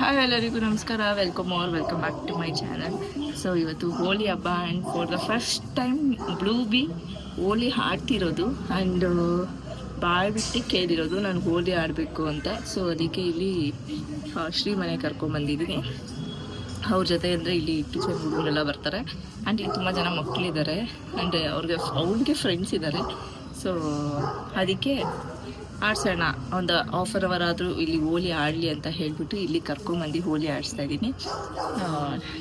Hi ಎಲ್ಲರಿಗೂ ನಮಸ್ಕಾರ. Welcome or welcome back to my channel so ಇವತ್ತು ಹೋಳಿ ಹಬ್ಬ and for the first time blue B Holi ಹಾಡ್ತಿರೋದು and ಬಾಳ್ ಬಿಟ್ಟು ಕೇಳಿರೋದು ನಾನು ಹೋಳಿ ಆಡಬೇಕು ಅಂತ. ಸೊ ಅದಕ್ಕೆ ಇಲ್ಲಿ ಶ್ರೀ ಮನೆ ಕರ್ಕೊಂಬಂದಿದ್ದೀನಿ ಅವ್ರ ಜೊತೆ ಅಂದರೆ ಇಲ್ಲಿ ಟೀಚರ್ ಹುಡುಗರೆಲ್ಲ ಬರ್ತಾರೆ. ಆ್ಯಂಡ್ ಇಲ್ಲಿ ತುಂಬ ಜನ ಮಕ್ಕಳಿದ್ದಾರೆ ಆ್ಯಂಡ್ ಅವ್ರಿಗೆ ಅವ್ರಿಗೆ ಫ್ರೆಂಡ್ಸ್ ಇದ್ದಾರೆ ಸೊ ಅದಕ್ಕೆ ಆಡ್ಸೋಣ. ಒಂದು ಹಾಫ್ ಆನ್ ಅವರ್ ಆದರೂ ಇಲ್ಲಿ ಹೋಲಿ ಆಡಲಿ ಅಂತ ಹೇಳಿಬಿಟ್ಟು ಇಲ್ಲಿ ಕರ್ಕೊಂಬಂದು ಹೋಲಿ ಆಡಿಸ್ತಾ ಇದ್ದೀನಿ.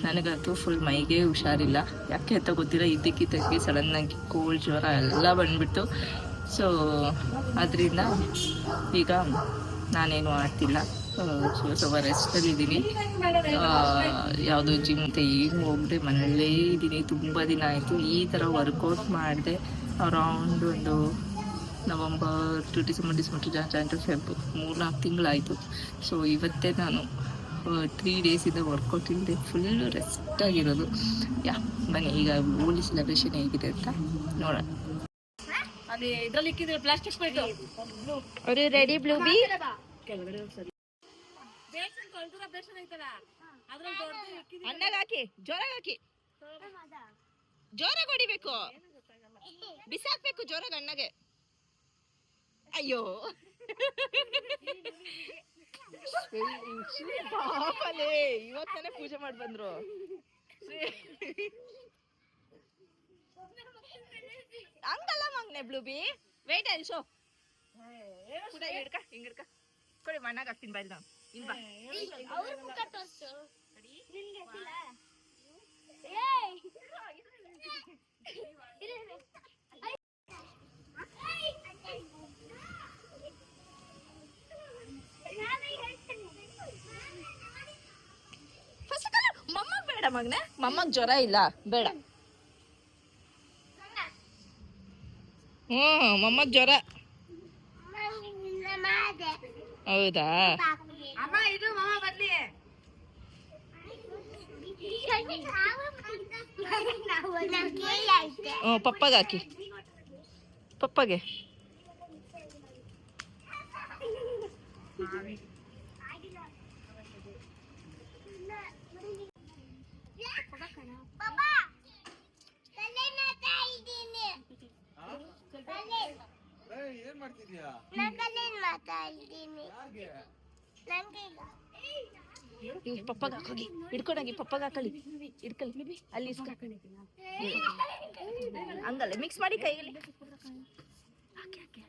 ನನಗಂತೂ ಫುಲ್ ಮೈಗೆ ಹುಷಾರಿಲ್ಲ. ಯಾಕೆ ಅಂತ ಗೊತ್ತಿಲ್ಲ. ಇದ್ದಕ್ಕಿದ್ದಕ್ಕೆ ಸಡನ್ನಾಗಿ ಕೋಲ್ಡ್ ಜ್ವರ ಎಲ್ಲ ಬಂದ್ಬಿಟ್ಟು ಸೊ ಅದರಿಂದ ಈಗ ನಾನೇನು ಆಡ್ತಿಲ್ಲ. ಸೊ ಸ್ವಲ್ಪ ರೆಸ್ಟಲ್ಲಿದ್ದೀನಿ ಯಾವುದೋ ಜಿಮ್ ಅಂತ ಏನು ಹೋಗದೆ, ಮನೆಯಲ್ಲೇ ಇದ್ದೀನಿ. ತುಂಬ ದಿನ ಆಯಿತು. ಈ ಥರ ವರ್ಕೌಟ್ ಮಾಡಿದೆ ಅರೌಂಡ್ ಒಂದು November to December December to Jan to Feb ಮೂರು ನಾಲ್ಕು ತಿಂಗಳಾಯಿತು. ಸೊ ಇವತ್ತೇ ನಾನು ತ್ರೀ ಡೇಸಿಂದ ವರ್ಕೌಟ್ ಇಲ್ಲದೆ ಫುಲ್ಲು ರೆಸ್ಟ್ ಆಗಿರೋದು. ಯಾ ಬನ್ನಿ ಈಗ ಹೋಲಿ ಸೆಲೆಬ್ರೇಷನ್ ಹೇಗಿದೆ ಅಂತ ನೋಡೋಣ. ಅದೇ ಇದ್ರಲ್ಲಿ ಪ್ಲಾಸ್ಟಿಕ್ ಅವರು ರೆಡಿ ಬ್ಲೂ ಬಿ ಕೆಳಗಡೆ ಸರಿ. ಅಣ್ಣಗೆ ಹಾಕಿ ಜೋರಾಗಿ ಹಾಕಿ. ಜೋರಾಗಿ ಹೊಡಿಬೇಕು. ಬಿಸಾಕ್ಬೇಕು ಜೋರಾಗಿ ಅಣ್ಣಗೆ ಅಯ್ಯೋ ಪಾಪಲೇ ಇವತ್ತಾನೆ ಪೂಜೆ ಮಾಡಿ ಬಂದ್ರು ಹಂಗಲ್ಲ ಮಗ್ನೆ ಬ್ಲೂಬಿ ವೇಟ್ ಅಲ್ಲಿ ಶೋ ಕೂಡ ಹಿಡ್ಕ ಹಿಂಗ್ ಹಿಡ್ಕ ಕೊಡಿ ಮಣ್ಣಾಗ ಹಾಕ್ತೀನಿ ಬಾಯ್ಲ್ ನಾವು ಇಲ್ವಾ ಫಸ್ಟ್ ಮಮ್ಮಗ್ ಬೇಡ ಮಗ್ನೆ ಮಮ್ಮಗ್ ಜ್ವರ ಇಲ್ಲ ಬೇಡ. ಹ್ಮ್ ಮಮ್ಮಗ್ ಜ್ವರ. ಹೌದಾ? ಹ್ಞೂ ಪಪ್ಪಗೆ ಹಾಕಿ. ಪಪ್ಪಗೆ. ಮಾಡ್ತಿದ್ಯಾ? ಪಪ್ಪಾಗ ಪಪ್ಪಗೆ ಹಾಕೋಗಿ. ಹಿಡ್ಕೊಂಡೋಗಿ ಪಪ್ಪಗೆ ಹಾಕೊಳ್ಳಿ. ಹಿಡ್ಕೊಳ್ಳಿ. ಅಲ್ಲಿ ಹಂಗಲ್ಲ ಮಿಕ್ಸ್ ಮಾಡಿ ಕೈಯಲ್ಲಿ. ಹಾಕಿ ಹಾಕಿ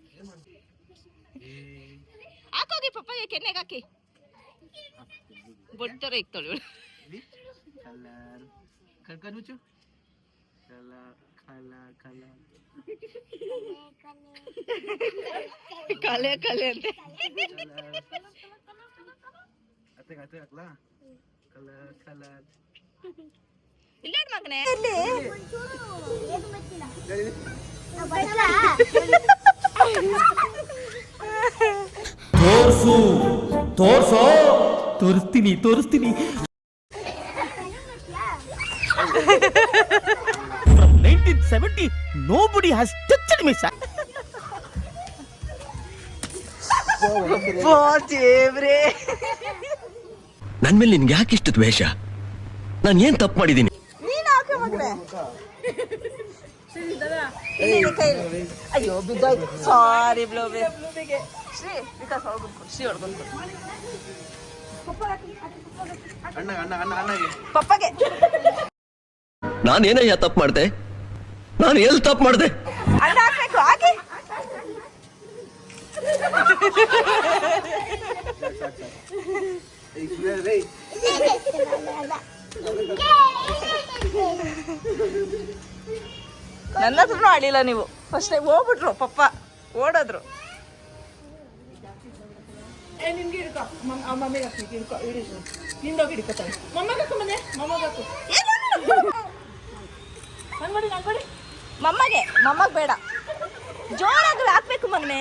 ಹಾಕೋಗಿ ಪಪ್ಪಾಗೆ ಕೆನ್ನೆಗೆ ಹಾಕಿ. ಬೊಟ್ಟರ ಇಕ್ತಾಳೆ. ಕಲರ್ ಕರ್ಕ ನುಚ್ಚು ಕಲರ್ ಕಲರ್ ಕಲರ್ ಕಲೆ ಕಲೆ ಅಂತ ಇಲ್ಲ ಮಗನೇ. ತೋರ್ಸು. ತೋರ್ಸೋ. ತೋರಿಸ್ತೀನಿ ತೋರಿಸ್ತೀನಿ. Nineteen seventy nobody has touched me ದೇವ್ರೇ ನನ್ ಮೇಲೆ ನಿನ್ಗೆ ಯಾಕೆ ಇಷ್ಟು ದ್ವೇಷ? ನಾನು ಏನ್ ತಪ್ಪು ಮಾಡಿದ್ದೀನಿ? ಅಯ್ಯೋ ಬಿದ್ದೋಯ್ತು. ಸಾರಿ ಬ್ಲೋಬೆ ಶ್ರೀ ವಿಕಾಸ್ ಹೊಡ್ಕೊಂಡ್ಕೊಡು ಶ್ರೀ ಹೊಡ್ಕೊಂಡ್ಕೊಡು ಅಣ್ಣ ಅಣ್ಣ ಅಣ್ಣ ಅಣ್ಣಗೆ ಪಪ್ಪಗೆ ನಾನೇನಯ್ಯ ತಪ್ಪು ಮಾಡ್ದೆ? ನಾನು ಎಲ್ಲಿ ತಪ್ಪು ಮಾಡ್ದೆ? ಅಣ್ಣ ಹಾಕ್ಬೇಕು ಹಾಕಿ. ನನ್ನ ಹತ್ರನೂ ಆಡಿಲ್ಲ ನೀವು. ಫಸ್ಟ್ ಟೈಮ್ ಹೋಗ್ಬಿಟ್ರು ಪಪ್ಪ. ಓಡೋದ್ರು. ಮಮ್ಮಗೆ ಮಮ್ಮಗ್ ಬೇಡ. ಮಮ್ ಹಾಕ್ಬೇಕು ಮೊನ್ನೆ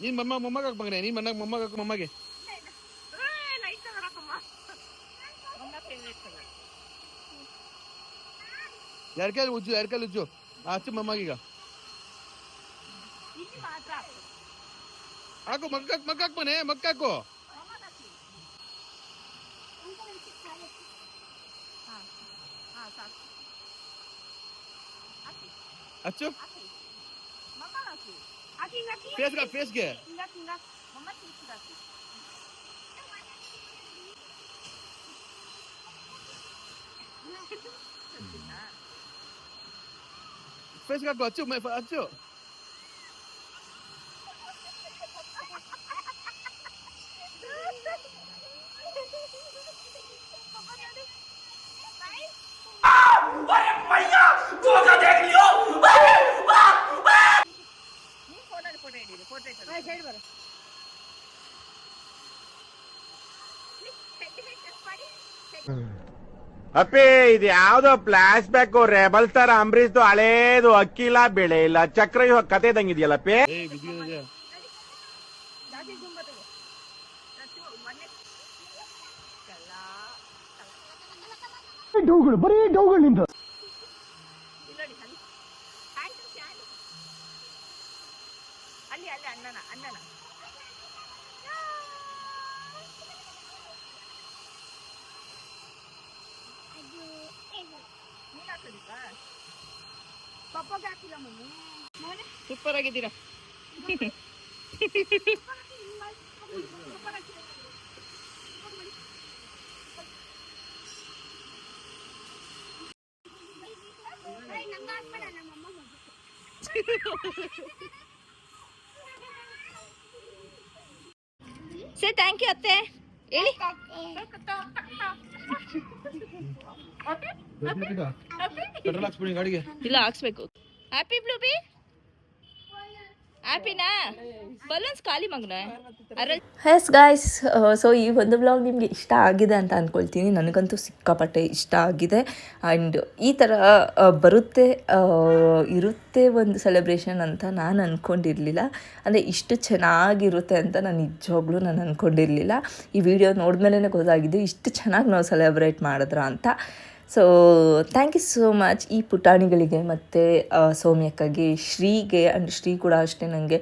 ನೀನ್ ಮೊಮ್ಮ ಮೊಮ್ಮಗ ಮಗನೆ ನೀನ್ ಮನ್ನ ಮೊಮ್ಮಗ ಮೊಮ್ಮಗೆ ಎರಡು ಕೈಲಿ ಉಜ್ಜು ಎರಡು ಕೈಲಿ ಉಜ್ಜು ಹಚ್ಚು ಮೊಮ್ಮಗೀಗ ಹಾಕು ಮಗ್ಗಾಕ್ ಮಗ್ಗಾಕ್ ಮನೆ ಮಗ್ಗಾಕು Asas. Aqui. lagi, Aqui. Mamá aqui. Aqui, aqui. Pesca, pesca. Aqui, aqui. Mamá tem que tirar aqui. Fez que. ಹಚ್ಚು ಮೈ- ಹಚ್ಚು ಅಪ್ಪಿ ಇದು ಯಾವ್ದೋ ಫ್ಲಾಶ್ ಬ್ಯಾಕ್ ರೆಬಲ್ ತರ ಅಂಬರೀಶ್ದು ಹಳೇದು ಅಕ್ಕಿಲ್ಲ ಬೆಳೆ ಇಲ್ಲ ಚಕ್ರ ಇವಾಗ ಕತೆ ಇದಂಗಿದೆಯಲ್ಲಪ್ಪಿ ಡೌಗಳು ಬರೀ ಡೌಗಳು ಅಲ್ಲಿ ಅಲ್ಲಿ ಅಣ್ಣನ ಅಣ್ಣನ. ಸೂಪರ್ ಆಗಿದ್ದೀರಾ? ಸೇ ಥ್ಯಾಂಕ್ ಯು ಅತ್ತೆ. ಹೇಳಿ. ಇಲ್ಲ ಹಾಕ್ಸ್ಬೇಕು. ಹ್ಯಾಪಿ ಬ್ಲೂಬಿ ಹ್ಯಾಪಿನಾ ಖಾಲಿ ಮಗನ. ಹೆಸ್ ಗಾಯ್ಸ್ ಸೊ ಈ ಒಂದು ಬ್ಲಾಗ್ ನಿಮಗೆ ಇಷ್ಟ ಆಗಿದೆ ಅಂತ ಅಂದ್ಕೊಳ್ತೀನಿ ನನಗಂತೂ ಸಿಕ್ಕಾಪಟ್ಟೆ ಇಷ್ಟ ಆಗಿದೆ. ಆ್ಯಂಡ್ ಈ ಥರ ಬರುತ್ತೆ ಇರುತ್ತೆ ಒಂದು ಸೆಲೆಬ್ರೇಷನ್ ಅಂತ ನಾನು ಅಂದ್ಕೊಂಡಿರಲಿಲ್ಲ ಅಂದರೆ ಇಷ್ಟು ಚೆನ್ನಾಗಿರುತ್ತೆ ಅಂತ ನಾನು ನಿಜವಾಗ್ಲೂ ನಾನು ಅಂದ್ಕೊಂಡಿರಲಿಲ್ಲ ಈ ವಿಡಿಯೋ ನೋಡಿದ್ಮೇಲೆ ಗೊತ್ತಾಗಿದ್ದು ಇಷ್ಟು ಚೆನ್ನಾಗಿ ನಾವು ಸೆಲೆಬ್ರೇಟ್ ಮಾಡಿದ್ರ ಅಂತ. So thank you so much ಈ ಪುಟಾಣಿಗಳಿಗೆ ಮತ್ತು ಸೌಮ್ಯಕ್ಕಾಗಿ, ಶ್ರೀಗೆ ಆ್ಯಂಡ್ ಶ್ರೀ ಕೂಡ ಅಷ್ಟೇ ನನಗೆ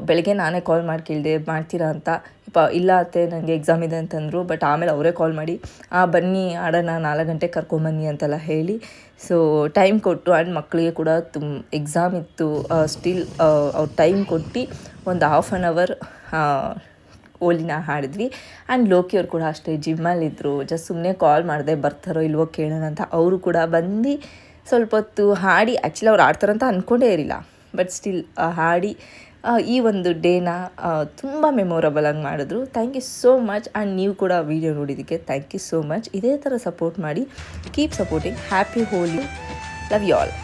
ಬೆಳಗ್ಗೆ ನಾನೇ ಕಾಲ್ ಮಾಡಿ ಕೇಳಿದೆ, ಮಾಡ್ತೀರಾ ಅಂತ. ಪ ಇಲ್ಲ ಅತ್ತೆ ನನಗೆ ಎಕ್ಸಾಮ್ ಇದೆ ಅಂತಂದರು ಬಟ್ ಆಮೇಲೆ ಅವರೇ ಕಾಲ್ ಮಾಡಿ, ಆ, ಬನ್ನಿ, ಆಡೋಣ, ನಾಲ್ಕು ಗಂಟೆಗೆ ಕರ್ಕೊಂಬನ್ನಿ ಅಂತೆಲ್ಲ ಹೇಳಿ. ಸೊ ಟೈಮ್ ಕೊಟ್ಟು ಆ್ಯಂಡ್ ಮಕ್ಕಳಿಗೆ ಕೂಡ ತುಂಬ ಎಕ್ಸಾಮ್ ಇತ್ತು ಸ್ಟಿಲ್ ಅವ್ರು ಟೈಮ್ ಕೊಟ್ಟು, ಒಂದು ಹಾಫ್ ಆನ್ ಅವರ್ ಓಲಿನ ಹಾಡಿದ್ವಿ. ಆ್ಯಂಡ್ ಲೋಕಿ ಅವ್ರು ಕೂಡ ಅಷ್ಟೇ ಜಿಮ್ಮಲ್ಲಿದ್ದರು ಜಸ್ಟ್ ಸುಮ್ಮನೆ ಕಾಲ್ ಮಾಡಿದೆ, ಬರ್ತಾರೋ ಇಲ್ವೋ ಕೇಳೋಣ ಅಂತ ಅವರು ಕೂಡ ಬಂದು ಸ್ವಲ್ಪ ಹೊತ್ತು ಹಾಡಿ. ಆ್ಯಕ್ಚುಲಿ ಅವ್ರು ಆಡ್ತಾರಂತ ಅಂದ್ಕೊಂಡೇ ಇರಲಿಲ್ಲ. ಬಟ್ ಸ್ಟಿಲ್ ಹಾಡಿ ಈ ಒಂದು ಡೇನ ತುಂಬ ಮೆಮೊರಬಲ್ ಆಗಿ ಮಾಡಿದ್ರು. Thank you so much and ನೀವು ಕೂಡ ವೀಡಿಯೋ ನೋಡಿದ್ದಕ್ಕೆ ಥ್ಯಾಂಕ್ ಯು ಸೋ ಮಚ್ ಇದೇ ಥರ ಸಪೋರ್ಟ್ ಮಾಡಿ. Keep supporting happy Holi love you all